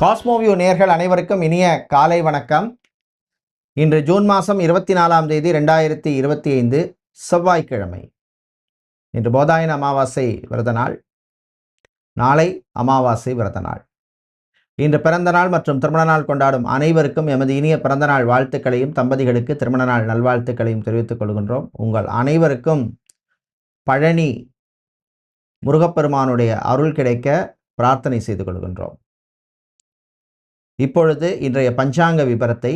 Cosmoview நேர்கள் அனைவருக்கும் இனிய காலை வணக்கம். இன்று ஜூன் மாதம் இருபத்தி நாலாம் தேதி ரெண்டாயிரத்தி இருபத்தி ஐந்து செவ்வாய்க்கிழமை. இன்று போதாயன அமாவாசை விரத நாள். நாளை அமாவாசை விரத நாள். இன்று பிறந்த நாள் மற்றும் திருமண நாள் கொண்டாடும் அனைவருக்கும் எமது இனிய பிறந்த நாள் வாழ்த்துக்களையும் தம்பதிகளுக்கு திருமண நாள் நல்வாழ்த்துக்களையும் தெரிவித்துக் கொள்கின்றோம். உங்கள் அனைவருக்கும் பழனி முருகப்பெருமானுடைய அருள் கிடைக்க பிரார்த்தனை செய்து கொள்கின்றோம். இப்பொழுது இன்றைய பஞ்சாங்க விபரத்தை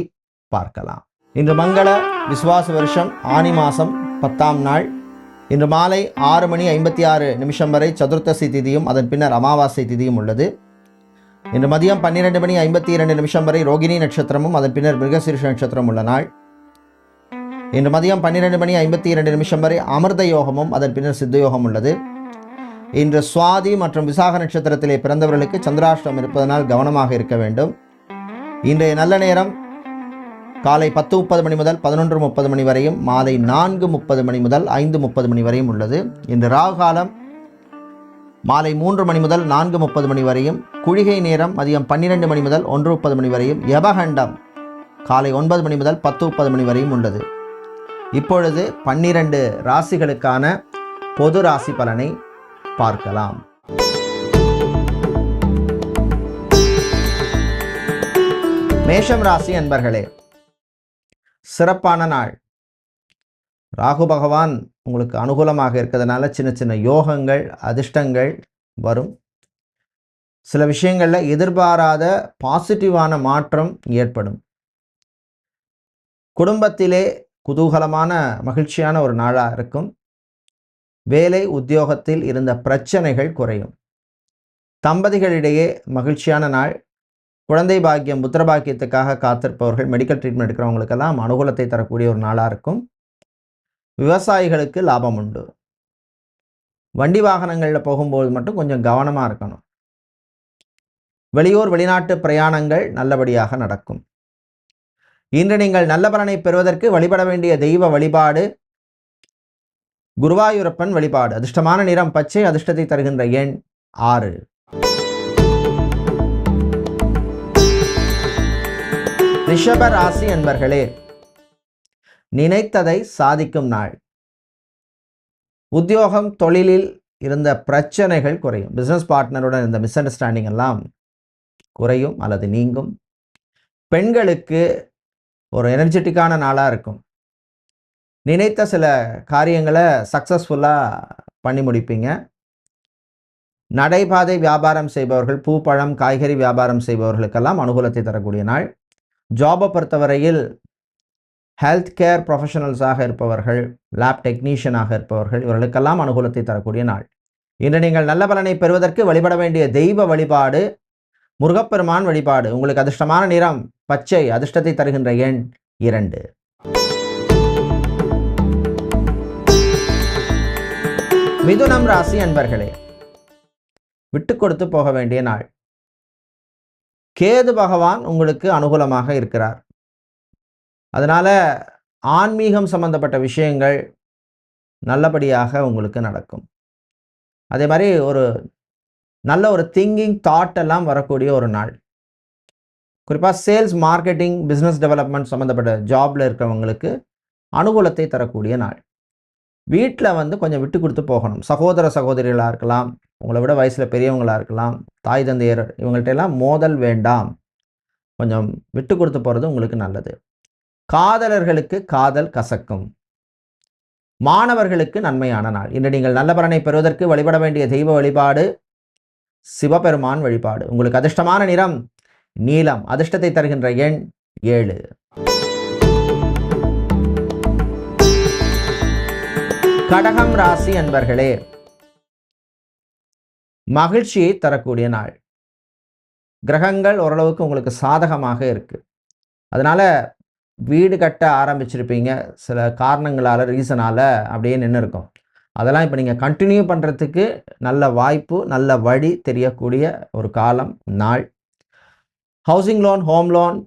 பார்க்கலாம். இன்று மங்கள விசுவாச வருஷம் ஆனி மாதம் பத்தாம் நாள். இன்று மாலை ஆறு மணி ஐம்பத்தி ஆறு நிமிஷம் வரை சதுர்த்தசி திதியும் அதன் பின்னர் அமாவாசை திதியும் உள்ளது. இன்று மதியம் பன்னிரெண்டு மணி ஐம்பத்தி இரண்டு நிமிஷம் வரை ரோகிணி நட்சத்திரமும் அதன் பின்னர் மிருகசீர்ஷ நட்சத்திரம் உள்ள நாள். இன்று மதியம் பன்னிரெண்டு மணி ஐம்பத்தி இரண்டு நிமிஷம் வரை அமிர்த யோகமும் அதன் பின்னர் சித்த யோகம் உள்ளது. இன்று சுவாதி மற்றும் விசாக நட்சத்திரத்திலே பிறந்தவர்களுக்கு சந்திராஷ்டிரம் இருப்பதனால் கவனமாக இருக்க வேண்டும். இன்றைய நல்ல நேரம் காலை பத்து முப்பது மணி முதல் பதினொன்று முப்பது மணி வரையும் மாலை நான்கு முப்பது மணி முதல் ஐந்து முப்பது மணி வரையும் உள்ளது. இன்று ராகு காலம் மாலை மூன்று மணி முதல் நான்கு முப்பது மணி வரையும் குழிகை நேரம் மதியம் பன்னிரெண்டு மணி முதல் ஒன்று முப்பது மணி வரையும் யபகண்டம் காலை ஒன்பது மணி முதல் பத்து முப்பது மணி வரையும் உள்ளது. இப்பொழுது பன்னிரண்டு ராசிகளுக்கான பொது ராசி பலனை பார்க்கலாம். மேஷம் ராசி அன்பர்களே சிறப்பான நாள். ராகு பகவான் உங்களுக்கு அனுகூலமாக இருக்கிறதுனால சின்ன சின்ன யோகங்கள் அதிர்ஷ்டங்கள் வரும். சில விஷயங்களில் எதிர்பாராத பாசிட்டிவான மாற்றம் ஏற்படும். குடும்பத்திலே குதூகலமான மகிழ்ச்சியான ஒரு நாளாக இருக்கும். வேலை உத்தியோகத்தில் இருந்த பிரச்சனைகள் குறையும். தம்பதிகளிடையே மகிழ்ச்சியான நாள் குழந்தை பாக்கியம் புத்திர பாக்கியத்துக்காக காத்திருப்பவர்கள் மெடிக்கல் ட்ரீட்மெண்ட் எடுக்கிறவங்களுக்கெல்லாம் அனுகூலத்தை தரக்கூடிய ஒரு நாளாக இருக்கும். விவசாயிகளுக்கு லாபம் உண்டு. வண்டி வாகனங்களில் போகும்போது மட்டும் கொஞ்சம் கவனமாக இருக்கணும். வெளியூர் வெளிநாட்டு பிரயாணங்கள் நல்லபடியாக நடக்கும். இன்று நீங்கள் நல்ல பலனை பெறுவதற்கு வழிபட வேண்டிய தெய்வ வழிபாடு குருவாயூரப்பன் வழிபாடு. அதிர்ஷ்டமான நிறம் பச்சை அதிர்ஷ்டத்தை தருகின்ற எண் ஆறு. ரிஷப ராசி என்பர்களே நினைத்ததை சாதிக்கும் நாள். உத்தியோகம் தொழிலில் இருந்த பிரச்சனைகள் குறையும். பிஸ்னஸ் பார்ட்னருடன் இருந்த மிஸ் அண்டர்ஸ்டாண்டிங் எல்லாம் குறையும் அல்லது நீங்கும். பெண்களுக்கு ஒரு எனர்ஜெட்டிக்கான நாளாக இருக்கும். நினைத்த சில காரியங்களை சக்ஸஸ்ஃபுல்லாக பண்ணி முடிப்பீங்க. நடைபாதை வியாபாரம் செய்பவர்கள் பூ பழம் காய்கறி வியாபாரம் செய்பவர்களுக்கெல்லாம் அனுகூலத்தை தரக்கூடிய நாள். ஜாபை பொறுத்தவரையில் ஹெல்த் கேர் ப்ரொஃபஷனல்ஸாக இருப்பவர்கள் லேப் டெக்னீஷியனாக இருப்பவர்கள் இவர்களுக்கெல்லாம் அனுகூலத்தை தரக்கூடிய நாள். இன்று நீங்கள் நல்ல பலனை பெறுவதற்கு வழிபட வேண்டிய தெய்வ வழிபாடு முருகப்பெருமான் வழிபாடு உங்களுக்கு அதிர்ஷ்டமான நிறம் பச்சை அதிர்ஷ்டத்தை தருகின்ற எண் இரண்டு. மிதுனம் ராசி அன்பர்களே விட்டு கொடுத்து போக வேண்டிய நாள். கேது பகவான் உங்களுக்கு அனுகூலமாக இருக்கிறார். அதனால் ஆன்மீகம் சம்பந்தப்பட்ட விஷயங்கள் நல்லபடியாக உங்களுக்கு நடக்கும். அதே மாதிரி ஒரு நல்ல ஒரு திங்கிங் தாட் எல்லாம் வரக்கூடிய ஒரு நாள். குறிப்பாக சேல்ஸ் மார்க்கெட்டிங் பிஸ்னஸ் டெவலப்மெண்ட் சம்மந்தப்பட்ட ஜாபில் இருக்கிறவங்களுக்கு அனுகூலத்தை தரக்கூடிய நாள். வீட்டில் வந்து கொஞ்சம் விட்டு கொடுத்து போகணும். சகோதர சகோதரிகளாக இருக்கலாம். உங்களை விட வயசில் பெரியவங்களாக இருக்கலாம் தாய் தந்தையர் இவங்கள்ட்ட எல்லாம் மோதல் வேண்டாம். கொஞ்சம் விட்டு கொடுத்து போகிறது உங்களுக்கு நல்லது. காதலர்களுக்கு காதல் கசக்கும். மாணவர்களுக்கு நன்மையான நாள். இன்று நீங்கள் நல்ல பலனை பெறுவதற்கு வழிபட வேண்டிய தெய்வ வழிபாடு சிவபெருமான் வழிபாடு. உங்களுக்கு அதிர்ஷ்டமான நிறம் நீலம். அதிர்ஷ்டத்தை தருகின்ற எண் ஏழு. கடகம் ராசி என்பர்களே மகிழ்ச்சியை தரக்கூடிய நாள். கிரகங்கள் ஓரளவுக்கு உங்களுக்கு சாதகமாக இருக்குது அதனால் வீடு கட்ட ஆரம்பிச்சிருப்பீங்க. சில காரணங்களால் ரீசனால் அப்படியே நின்று இருக்கும் அதெல்லாம் இப்போ நீங்கள் கண்டினியூ பண்ணுறதுக்கு நல்ல வாய்ப்பு நல்ல வழி தெரியக்கூடிய ஒரு காலம் நாள். Housing loan home loan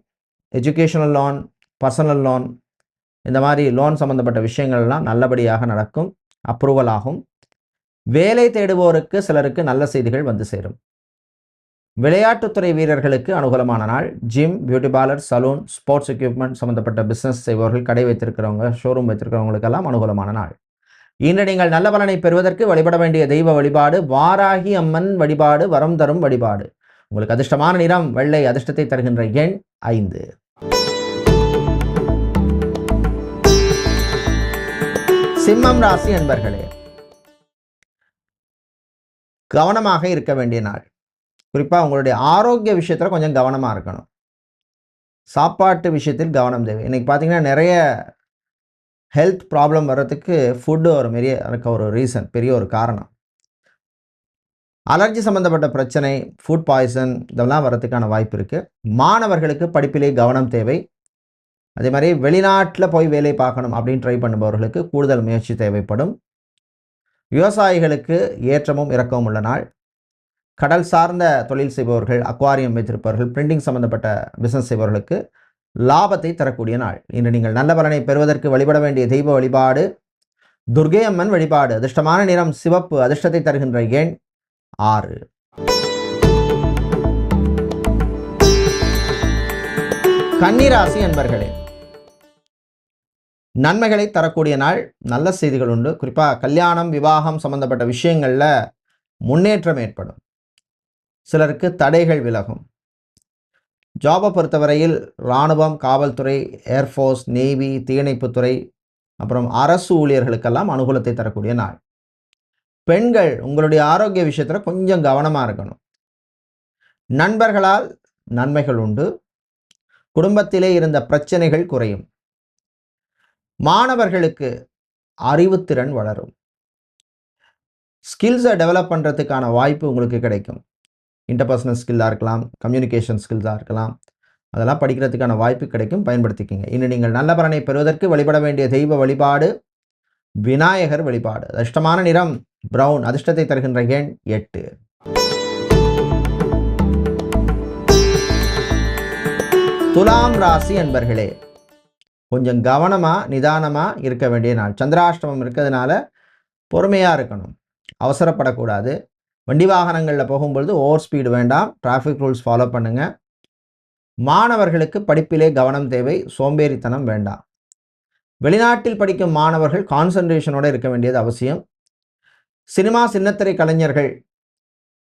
educational loan personal loan இந்த மாதிரி லோன் சம்மந்தப்பட்ட விஷயங்கள்லாம் நல்லபடியாக நடக்கும். அப்ரூவல் ஆகும். வேலை தேடுவோருக்கு சிலருக்கு நல்ல செய்திகள் வந்து சேரும். விளையாட்டுத்துறை வீரர்களுக்கு அனுகூலமான நாள். Gym beauty parlour saloon sports equipment சம்மந்தப்பட்ட பிஸ்னஸ் செய்பவர்கள் கடை வைத்திருக்கிறவங்க ஷோரூம் வைத்திருக்கிறவங்களுக்கெல்லாம் அனுகூலமான நாள். இன்று நீங்கள் நல்ல பலனை பெறுவதற்கு வழிபட வேண்டிய தெய்வ வழிபாடு வாராகி அம்மன் வழிபாடு வரம் தரும் வழிபாடு. உங்களுக்கு அதிர்ஷ்டமான நிறம் வெள்ளை அதிர்ஷ்டத்தை தருகின்ற எண் ஐந்து. சிம்மம் ராசி என்பர்களே கவனமாக இருக்க வேண்டிய நாள். குறிப்பாக உங்களுடைய ஆரோக்கிய விஷயத்தில் கொஞ்சம் கவனமாக இருக்கணும். சாப்பாட்டு விஷயத்தில் கவனம் தேவை. இன்றைக்கி பார்த்தீங்கன்னா நிறைய ஹெல்த் ப்ராப்ளம் வர்றதுக்கு ஃபுட்டு ஒரு பெரிய இருக்க ஒரு ரீசன் பெரிய ஒரு காரணம். அலர்ஜி சம்மந்தப்பட்ட பிரச்சனை ஃபுட் பாய்சன் இதெல்லாம் வரதுக்கான வாய்ப்பு இருக்குது மாணவர்களுக்கு படிப்பிலே கவனம் தேவை. அதே மாதிரி வெளிநாட்டில் போய் வேலை பார்க்கணும் அப்படின்னு ட்ரை பண்ணுபவர்களுக்கு கூடுதல் முயற்சி தேவைப்படும். விவசாயிகளுக்கு ஏற்றமும் இறக்கமும் உள்ள நாள். கடல் சார்ந்த தொழில் செய்பவர்கள் அக்வாரியம் வைத்திருப்பவர்கள் பிரிண்டிங் சம்பந்தப்பட்ட பிஸ்னஸ் செய்பவர்களுக்கு லாபத்தை தரக்கூடிய நாள். இன்று நீங்கள் நல்ல பலனை பெறுவதற்கு வழிபட வேண்டிய தெய்வ வழிபாடு துர்கே அம்மன் வழிபாடு அதிர்ஷ்டமான நிறம் சிவப்பு அதிர்ஷ்டத்தை தருகின்ற எண் ஆறு. கன்னிராசி என்பர்களே நன்மைகளை தரக்கூடிய நாள் நல்ல செய்திகள் உண்டு. குறிப்பாக கல்யாணம் விவாகம் சம்பந்தப்பட்ட விஷயங்களில் முன்னேற்றம் ஏற்படும். சிலருக்கு தடைகள் விலகும். ஜாபை பொறுத்தவரையில் இராணுவம் காவல்துறை ஏர்ஃபோர்ஸ் நேவி தீயணைப்புத்துறை அப்புறம் அரசு ஊழியர்களுக்கெல்லாம் அனுகூலத்தை தரக்கூடிய நாள். பெண்கள் உங்களுடைய ஆரோக்கிய விஷயத்தில் கொஞ்சம் கவனமாக இருக்கணும். நண்பர்களால் நன்மைகள் உண்டு. குடும்பத்திலே இருந்த பிரச்சனைகள் குறையும். மாணவர்களுக்கு அறிவுத்திறன் வளரும். ஸ்கில்ஸை டெவலப் பண்ணுறதுக்கான வாய்ப்பு உங்களுக்கு கிடைக்கும். இன்டர்பர்சனல் ஸ்கில்லாக இருக்கலாம் கம்யூனிகேஷன் ஸ்கில்ஸாக இருக்கலாம். அதெல்லாம் படிக்கிறதுக்கான வாய்ப்பு கிடைக்கும் பயன்படுத்திக்கிங்க. இன்னும் நீங்கள் நல்ல பலனை பெறுவதற்கு வழிபட வேண்டிய தெய்வ வழிபாடு விநாயகர் வழிபாடு. அதிர்ஷ்டமான நிறம் பிரவுன் அதிர்ஷ்டத்தை தருகின்ற எண் எட்டு. துலாம் ராசி அன்பர்களே கொஞ்சம் கவனமாக நிதானமாக இருக்க வேண்டிய நாள். சந்திராஷ்டமம் இருக்கிறதுனால பொறுமையாக இருக்கணும். அவசரப்படக்கூடாது. வண்டி வாகனங்களில் போகும்பொழுது ஓவர் ஸ்பீடு வேண்டாம். டிராஃபிக் ரூல்ஸ் ஃபாலோ பண்ணுங்கள் மாணவர்களுக்கு படிப்பிலே கவனம் தேவை. சோம்பேறித்தனம் வேண்டாம். வெளிநாட்டில் படிக்கும் மாணவர்கள் கான்சன்ட்ரேஷனோடு இருக்க வேண்டியது அவசியம். சினிமா சின்னத்திரை கலைஞர்கள்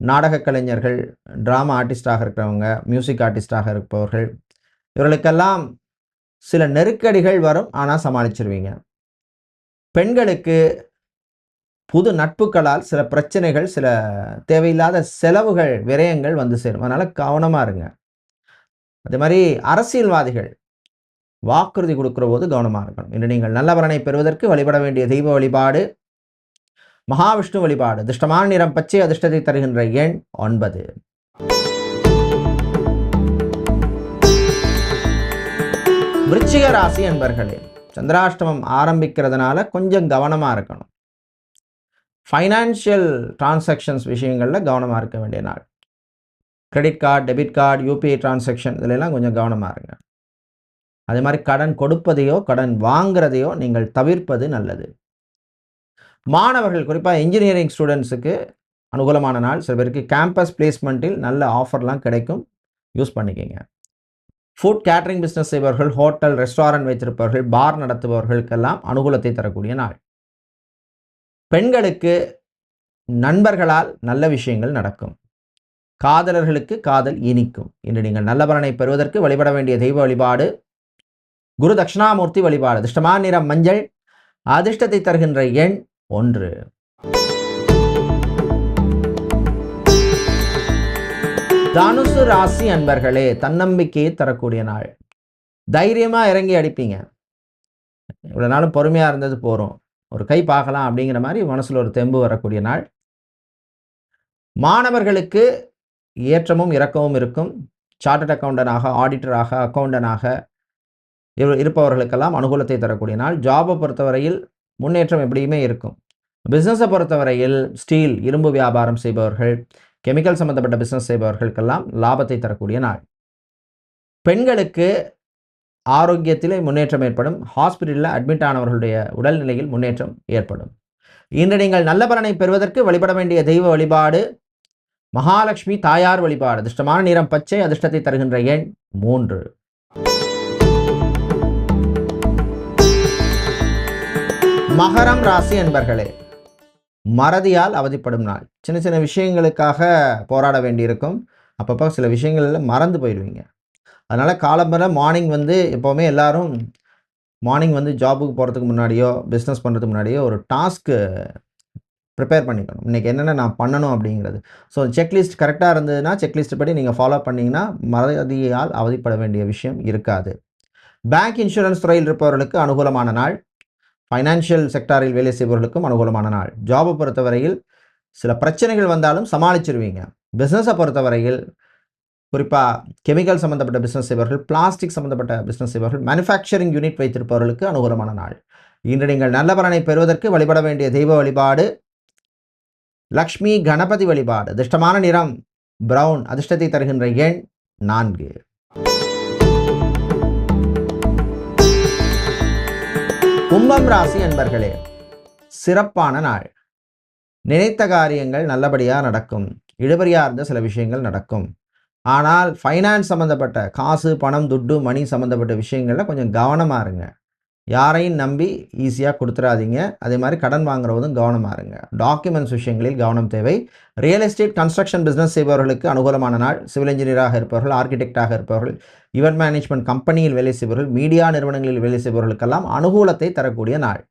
நாடக கலைஞர்கள் ட்ராமா ஆர்டிஸ்டாக இருக்கிறவங்க மியூசிக் ஆர்டிஸ்டாக இருப்பவர்கள் இவர்களுக்கெல்லாம் சில நெருக்கடிகள் வரும் ஆனால் சமாளிச்சிருவீங்க. பெண்களுக்கு புது நட்புகளால் சில பிரச்சனைகள் சில தேவையில்லாத செலவுகள் விரயங்கள் வந்து சேரும். அதனால் கவனமாக இருங்க. அதே மாதிரி அரசியல்வாதிகள் வாக்குறுதி கொடுக்குற போது கவனமாக இருக்கணும். இன்று நீங்கள் நல்லவரனை பெறுவதற்கு வழிபட வேண்டிய தெய்வ வழிபாடு மகாவிஷ்ணு வழிபாடு அதிர்ஷ்டமான நிறம் பச்சை அதிர்ஷ்டத்தை தருகின்ற எண் ஒன்பது. விருச்சிக ராசி என்பர்களே சந்திராஷ்டமம் ஆரம்பிக்கிறதுனால கொஞ்சம் கவனமாக இருக்கணும். ஃபைனான்ஷியல் டிரான்சாக்ஷன்ஸ் விஷயங்களில் கவனமாக இருக்க வேண்டிய நாள். Credit card debit card UPI transaction இதிலெல்லாம் கொஞ்சம் கவனமாக இருங்க. அதே மாதிரி கடன் கொடுப்பதையோ கடன் வாங்குறதையோ நீங்கள் தவிர்ப்பது நல்லது. மாணவர்கள் குறிப்பாக இன்ஜினியரிங் ஸ்டூடெண்ட்ஸுக்கு அனுகூலமான நாள். சில பேருக்கு கேம்பஸ் பிளேஸ்மெண்ட்டில் நல்ல ஆஃபர்லாம் கிடைக்கும். யூஸ் பண்ணிக்கோங்க. ஃபுட் கேட்ரிங் பிஸ்னஸ் செய்பவர்கள் ஹோட்டல் ரெஸ்டாரண்ட் வைத்திருப்பவர்கள் பார் நடத்துபவர்களுக்கெல்லாம் அனுகூலத்தை தரக்கூடிய நாள் பெண்களுக்கு நண்பர்களால் நல்ல விஷயங்கள் நடக்கும். காதலர்களுக்கு காதல் இனிக்கும் இன்று நீங்கள் நல்ல பலனை பெறுவதற்கு வழிபட வேண்டிய தெய்வ வழிபாடு குரு தட்சிணாமூர்த்தி வழிபாடு அதிர்ஷ்டமான நிறம் மஞ்சள் அதிர்ஷ்டத்தை தருகின்ற எண் ஒன்று. தனுசு ராசி அன்பர்களே தன்னம்பிக்கையை தரக்கூடிய நாள். தைரியமாக இறங்கி அடிப்பீங்க. இவ்வளோ நாளும் பொறுமையாக இருந்தது போகிறோம் ஒரு கை பார்க்கலாம் அப்படிங்கிற மாதிரி மனசில் ஒரு தெம்பு வரக்கூடிய நாள். மாணவர்களுக்கு ஏற்றமும் இறக்கமும் இருக்கும். சார்ட்டட் அக்கௌண்டனாக ஆடிட்டராக அக்கௌண்டனாக இருப்பவர்களுக்கெல்லாம் அனுகூலத்தை தரக்கூடிய நாள். ஜாபை பொறுத்தவரையில் முன்னேற்றம் எப்படியுமே இருக்கும். பிஸ்னஸை பொறுத்தவரையில் ஸ்டீல் இரும்பு வியாபாரம் செய்பவர்கள் கெமிக்கல் சம்மந்தப்பட்ட பிஸ்னஸ் செய்பவர்களுக்கெல்லாம் லாபத்தை தரக்கூடிய நாள். பெண்களுக்கு ஆரோக்கியத்திலே முன்னேற்றம் ஏற்படும். ஹாஸ்பிட்டலில் அட்மிட் ஆனவர்களுடைய உடல்நிலையில் முன்னேற்றம் ஏற்படும். இன்று நீங்கள் நல்ல பலனை பெறுவதற்கு வழிபட வேண்டிய தெய்வ வழிபாடு மகாலட்சுமி தாயார் வழிபாடு. அதிர்ஷ்டமான நிறம் பச்சை அதிர்ஷ்டத்தை தருகின்ற எண் மூன்று. மகரம் ராசி என்பர்களே மறதியால் அவதிப்படும் நாள். சின்ன சின்ன விஷயங்களுக்காக போராட வேண்டியிருக்கும். அப்பப்போ சில விஷயங்கள்ல மறந்து போயிடுவீங்க. அதனால் காலம்பர மார்னிங் வந்து எப்போவுமே எல்லாரும் மார்னிங் வந்து ஜாபுக்கு போகிறதுக்கு முன்னாடியோ பிஸ்னஸ் பண்ணுறதுக்கு முன்னாடியோ ஒரு டாஸ்க்கு ப்ரிப்பேர் பண்ணிக்கணும். இன்றைக்கி என்னென்ன நான் பண்ணணும் அப்படிங்கிறது. ஸோ செக்லிஸ்ட் கரெக்டாக இருந்ததுன்னா செக்லிஸ்ட் படி நீங்கள் ஃபாலோ பண்ணிங்கன்னா மறதியால் அவதிப்பட வேண்டிய விஷயம் இருக்காது. பேங்க் இன்சூரன்ஸ் துறையில் இருப்பவர்களுக்கு அனுகூலமான நாள். ஃபைனான்ஷியல் செக்டாரில் வேலை செய்பவர்களுக்கும் அனுகூலமான நாள். ஜாபை பொறுத்தவரையில் சில பிரச்சனைகள் வந்தாலும் சமாளிச்சிருவீங்க. பிஸ்னஸை பொறுத்தவரையில் குறிப்பாக கெமிக்கல் சம்மந்தப்பட்ட பிஸ்னஸ் செய்பவர்கள் பிளாஸ்டிக் சம்மந்தப்பட்ட பிஸ்னஸ் செய்பவர்கள் மேனுஃபேக்சரிங் யூனிட் வைத்திருப்பவர்களுக்கு அனுகூலமான நாள். இன்று நீங்கள் நல்ல பலனை பெறுவதற்கு வழிபட வேண்டிய தெய்வ வழிபாடு லக்ஷ்மி கணபதி வழிபாடு அதிர்ஷ்டமான நிறம் பிரவுன் அதிர்ஷ்டத்தை தருகின்ற எண் நான்கு. கும்பம் ராசி அன்பர்களே சிறப்பான நாள். நினைத்த காரியங்கள் நல்லபடியாக நடக்கும். இழுபறியார்ந்த சில விஷயங்கள் நடக்கும். ஆனால் ஃபைனான்ஸ் சம்மந்தப்பட்ட காசு பணம் துட்டு மணி சம்மந்தப்பட்ட விஷயங்களில் கொஞ்சம் கவனமாக இருங்க. யாரையும் நம்பி ஈஸியாக கொடுத்துடாதீங்க அதே மாதிரி கடன் வாங்குறதும் கவனமாக இருங்க. டாக்குமெண்ட்ஸ் விஷயங்களில் கவனம் தேவை. ரியல் எஸ்டேட் கன்ஸ்ட்ரக்ஷன் பிஸ்னஸ் செய்பவர்களுக்கு அனுகூலமான நாள். சிவில் இன்ஜினியராக இருப்பவர்கள் ஆர்கிடெக்டாக இருப்பவர்கள் இவெண்ட் மேனேஜ்மெண்ட் கம்பெனியில் வேலை செய்பவர்கள் மீடியா நிறுவனங்களில் வேலை செய்பவர்களுக்கெல்லாம் அனுகூலத்தை தரக்கூடிய நாள்.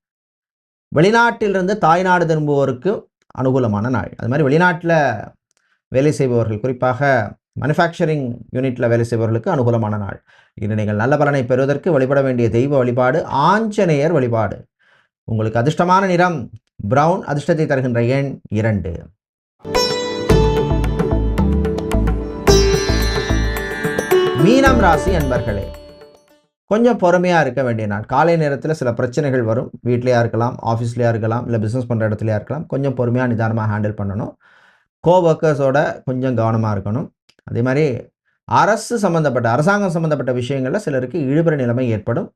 வெளிநாட்டிலிருந்து தாய்நாடு திரும்புவோருக்கு அனுகூலமான நாள். அது மாதிரி வெளிநாட்டில் வேலை செய்பவர்கள் குறிப்பாக மேனுஃபேக்சரிங் யூனிட்டில் வேலை செய்பவர்களுக்கு அனுகூலமான நாள். இன்று நீங்கள் நல்ல பலனை பெறுவதற்கு வழிபட வேண்டிய தெய்வ வழிபாடு ஆஞ்சநேயர் வழிபாடு. உங்களுக்கு அதிர்ஷ்டமான நிறம் பிரவுன் அதிர்ஷ்டத்தை தருகின்ற எண் இரண்டு. மீனம் ராசி அன்பர்களே கொஞ்சம் பொறுமையாக இருக்க வேண்டிய நாள். காலை நேரத்தில் சில பிரச்சனைகள் வரும். வீட்லேயா இருக்கலாம் ஆஃபீஸ்லேயா இருக்கலாம் இல்லை பிஸ்னஸ் பண்ணுற இடத்துலையா இருக்கலாம். கொஞ்சம் பொறுமையாக நிதானமாக ஹேண்டில் பண்ணணும். கோ ஒர்க்கர்ஸோட கொஞ்சம் கவனமாக இருக்கணும். அதே மாதிரி அரசு சம்மந்தப்பட்ட அரசாங்கம் சம்மந்தப்பட்ட விஷயங்களில் சிலருக்கு இழுபறி நிலைமை ஏற்படும்.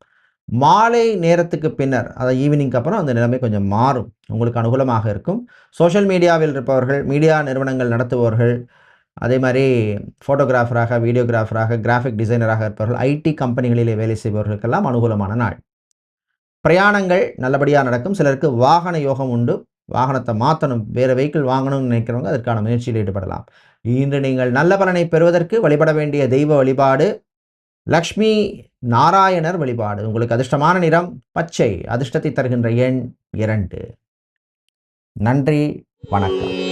மாலை நேரத்துக்கு பின்னர் அதாவது ஈவினிங்க்கு அப்புறம் அந்த நிலைமை கொஞ்சம் மாறும். உங்களுக்கு அனுகூலமாக இருக்கும். சோஷியல் மீடியாவில் இருப்பவர்கள் மீடியா நிறுவனங்கள் நடத்துபவர்கள் அதே மாதிரி ஃபோட்டோகிராஃபராக வீடியோகிராஃபராக கிராஃபிக் டிசைனராக இருப்பவர்கள் ஐடி கம்பெனிகளிலே வேலை செய்பவர்களுக்கெல்லாம் அனுகூலமான நாள். பிரயாணங்கள் நல்லபடியாக நடக்கும். சிலருக்கு வாகன யோகம் உண்டு. வாகனத்தை மாற்றணும் வேறு வெஹிக்கிள் வாங்கணும்னு நினைக்கிறவங்க அதற்கான முயற்சியில் ஈடுபடலாம். இன்று நீங்கள் நல்ல பலனை பெறுவதற்கு வழிபட வேண்டிய தெய்வ வழிபாடு லக்ஷ்மி நாராயணர் வழிபாடு. உங்களுக்கு அதிர்ஷ்டமான நிறம் பச்சை. அதிர்ஷ்டத்தை தருகின்ற எண் இரண்டு. நன்றி வணக்கம்.